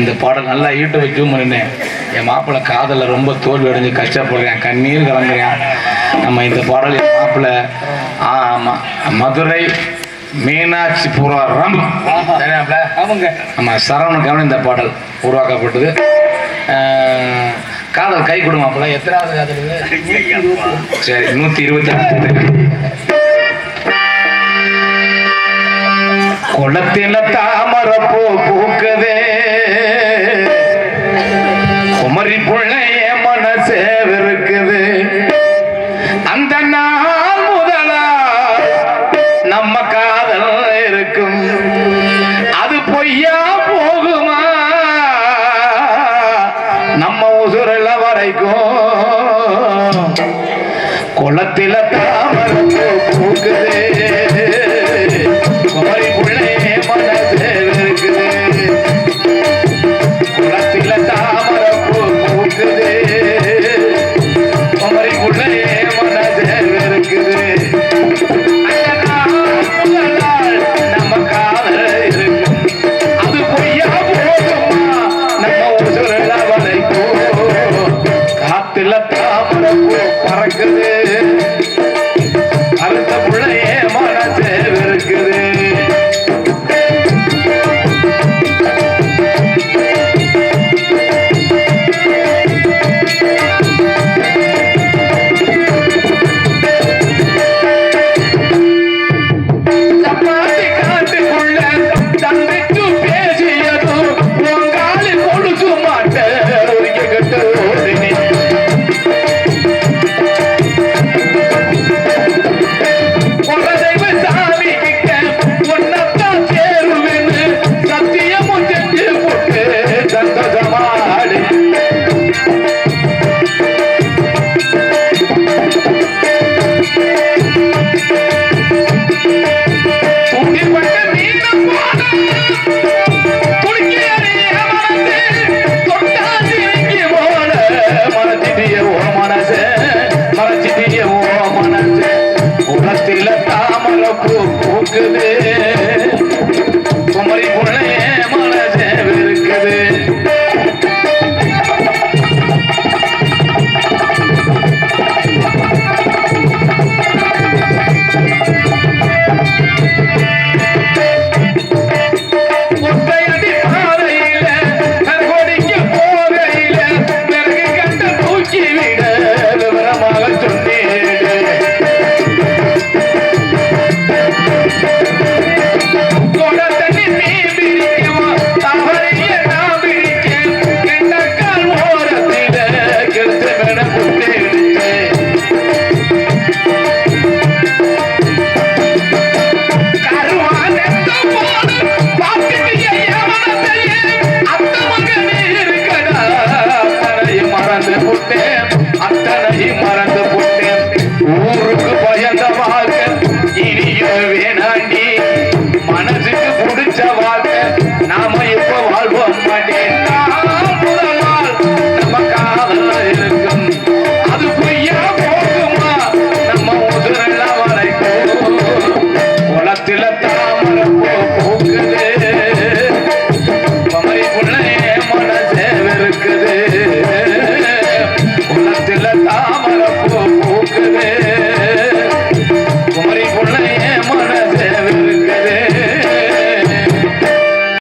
இந்த பாடல் நல்லா யூடியூப் ஜூம் பண்ணினேன் என் மாப்பிள்ளை காதலில் ரொம்ப தோல்வி அடைஞ்சு கஷ்டப்படுறேன். கண்ணீர் கலங்குறேன். நம்ம இந்த பாடல் என் மாப்பிள்ளை மதுரை மீனாட்சிபுரம். சரியாப்ல ஆமாங்க. நம்ம சரவணுக்கான இந்த பாடல் உருவாக்கப்பட்டது. காதல் கை கொடுமாப்பிள்ள எத்தனாவது காதல்? சரி நூற்றி இருபத்தி குளத்தில தாமரப்பூ குளத்தில தாமரப்பூ பூக்குதே. குமரி மனசே இருக்குது குளத்தில தாமரப்பூ பூக்குதே. குமரி மனசே இருக்குது அந்த ছেলে তোমারই